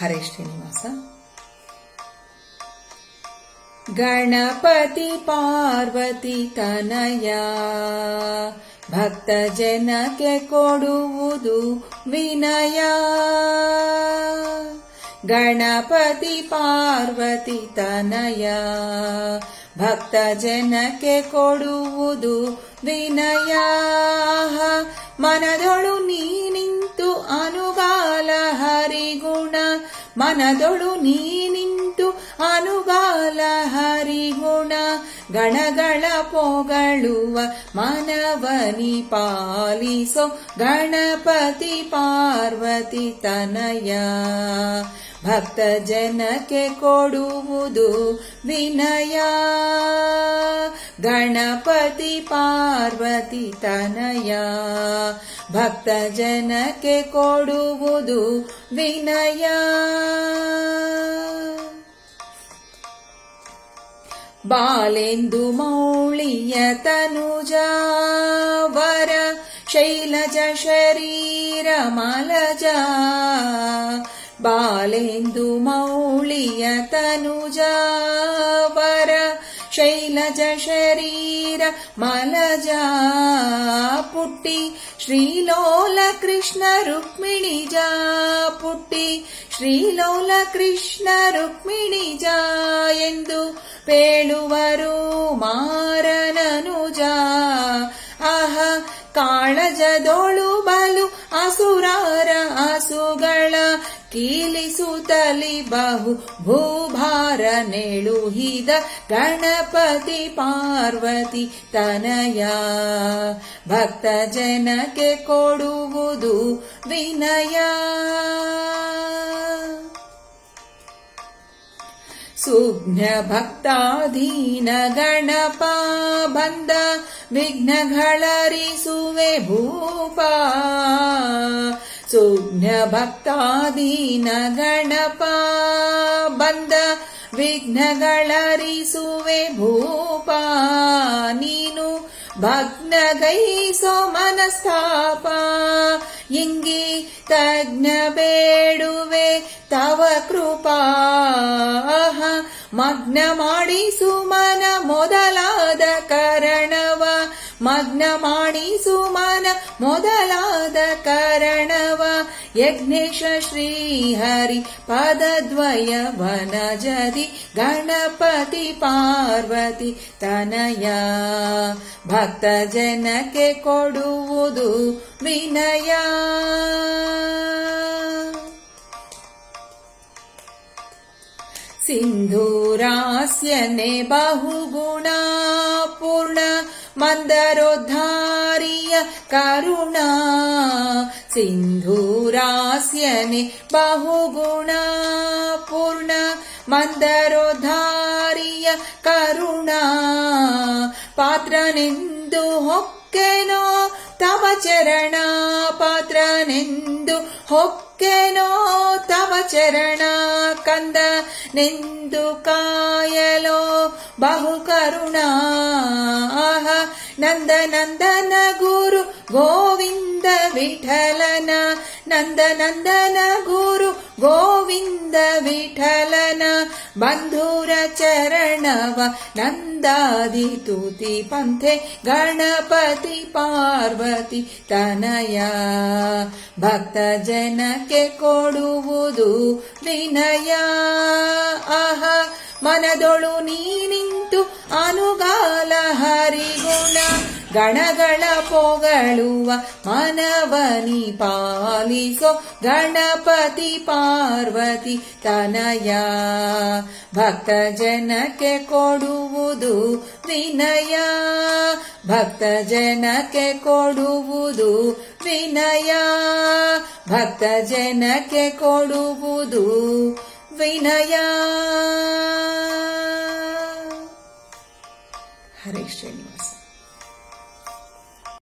ಹರೇ ಶ್ರೀನಿವಾಸ ಗಣಪತಿ ಪಾರ್ವತಿ ತನಯ, ಭಕ್ತ ಜನಕ್ಕೆ ಕೊಡುವುದು ವಿನಯ. ಗಣಪತಿ ಪಾರ್ವತಿ ತನಯ, ಭಕ್ತ ಜನಕ್ಕೆ ಕೊಡುವುದು ವಿನಯ. ಮನದೊಳು ಮನದೊಳು ನೀ ನಿಂತು ಅನುಗಾಲ ಹರಿಗುಣ, ಗಣಗಳ ಪೊಗಳುವ ಮನವನಿ ಪಾಲಿಸೋ ಗಣಪತಿ ಪಾರ್ವತಿ ತನಯ. ಭಕ್ತ ಜನಕ್ಕೆ ಕೊಡುವುದು ವಿನಯ. ಪಾರ್ವತಿ ತನಯ ಭಕ್ತ ಜನಕ್ಕೆ ಕೊಡುವುದು ವಿನಯ. ಬಾಲೆಂದು ಮೌಳಿಯ ತನುಜ, ವರ ಶೈಲಜ ಶರೀರ ಮಲಜ, ಬಾಲೆಂದು ಮೌಳಿಯ ತನುಜ ಶೈಲಜ ಶರೀರ ಮಲಜ ಪುಟ್ಟಿ ಶ್ರೀಲೋಲ ಕೃಷ್ಣ ರುಕ್ಮಿಣಿ ಜಾ ಪುಟ್ಟಿ ಶ್ರೀಲೋಲ ಕೃಷ್ಣ ರುಕ್ಮಿಣಿ ಜಾ ಎಂದು ಪೇಳುವರು ಮಾರನನುಜ ಆಹ ಕಾಳಜದೊಳು ಬಲು ಅಸುರಾರ ಅಸುಗಳ ಕೀಲಿಸುತ್ತಲಿ ಬಹು, ಭೂಭಾರ ನೆಳುಹಿದ ಗಣಪತಿ ಪಾರ್ವತಿ ತನಯ. ಭಕ್ತ ಜನಕ್ಕೆ ಕೊಡುವುದು ವಿನಯ. ಸುಜ್ಞ ಭಕ್ತಾಧೀನ ಗಣಪ ಬಂದ ವಿಘ್ನಗಳರಿಸುವೆ ಭೂಪ ಭಕ್ತಾದೀನ ಗಣಪ ಬಂದ ವಿಘ್ನಗಳರಿಸುವೆ ಭೂಪ, ನೀನು ಭಗ್ನಗೈಸೋ ಮನಸ್ತಾಪ ಇಂಗಿ ತಜ್ಞ ಬೇಡುವೆ ತವ ಕೃಪಾ. ಮಗ್ನ ಮಾಡಿಸು ಮನ ಮೊದಲಾದ ಕರಣವ ಮಗ್ನ ಮಾಡಿ ಸುಮನ ಮೊದಲಾದ ಕರಣವ, ಯಜ್ಞೇಶ ಶ್ರೀಹರಿ, ಪದದ್ವಯ ವನಜದಿ, ಗಣಪತಿ ಪಾರ್ವತಿ ತನಯ. ಭಕ್ತ ಜನಕ್ಕೆ ಕೊಡುವುದು ವಿನಯ. ಸಿಂಧೂರಾಸ್ಯನೆ ಬಹುಗುಣ. ಮಂದರೋದ್ಧಾರಿಯ ಕರುಣ ಸಿಂಧೂರಾಸ್ಯನೆ ಬಹುಗುಣ ಪೂರ್ಣ ಮಂದರೋದ್ಧಾರಿಯ ಕರುಣ ಪಾತ್ರನೆಂದು ಹೊಕ್ಕೆನೋ ತವ ಚರಣ ಪಾತ್ರನೆಂದು ಹೊಕ್ಕೆನೋ ತವ ಚರಣ ಕಂದ ನಿಂದು ಕಾಯಲೋ ಬಹು ಕರುಣ. ನಂದ ನಂದನ ಗುರು ಗೋವಿಂದ ವಿಠಲನ. ನಂದ ನಂದನ ಗುರು ಗೋವಿಂದ ವಿಠಲನ ಬಂಧುರ ಚರಣವ ನಂದಾದಿ ತುತಿ ಪಂಥೆ ಗಣಪತಿ ಪಾರ್ವತಿ ತನಯ. ಭಕ್ತ ಜನಕ್ಕೆ ಕೊಡುವುದು ವಿನಯ. ಆಹ, ಮನದೊಳು ನೀ ಗಣಗಳ ಪೊಗಳುವ ಮನವನಿ ಪಾಲಿಸೋ ಗಣಪತಿ ಪಾರ್ವತಿ ತನಯ. ಭಕ್ತ ಜನಕ್ಕೆ ಕೊಡುವುದು ವಿನಯ. ಭಕ್ತ ಜನಕ್ಕೆ ಕೊಡುವುದು ವಿನಯ. ಭಕ್ತ ಜನಕ್ಕೆ ಕೊಡುವುದು ವಿನಯ. ಹರೇ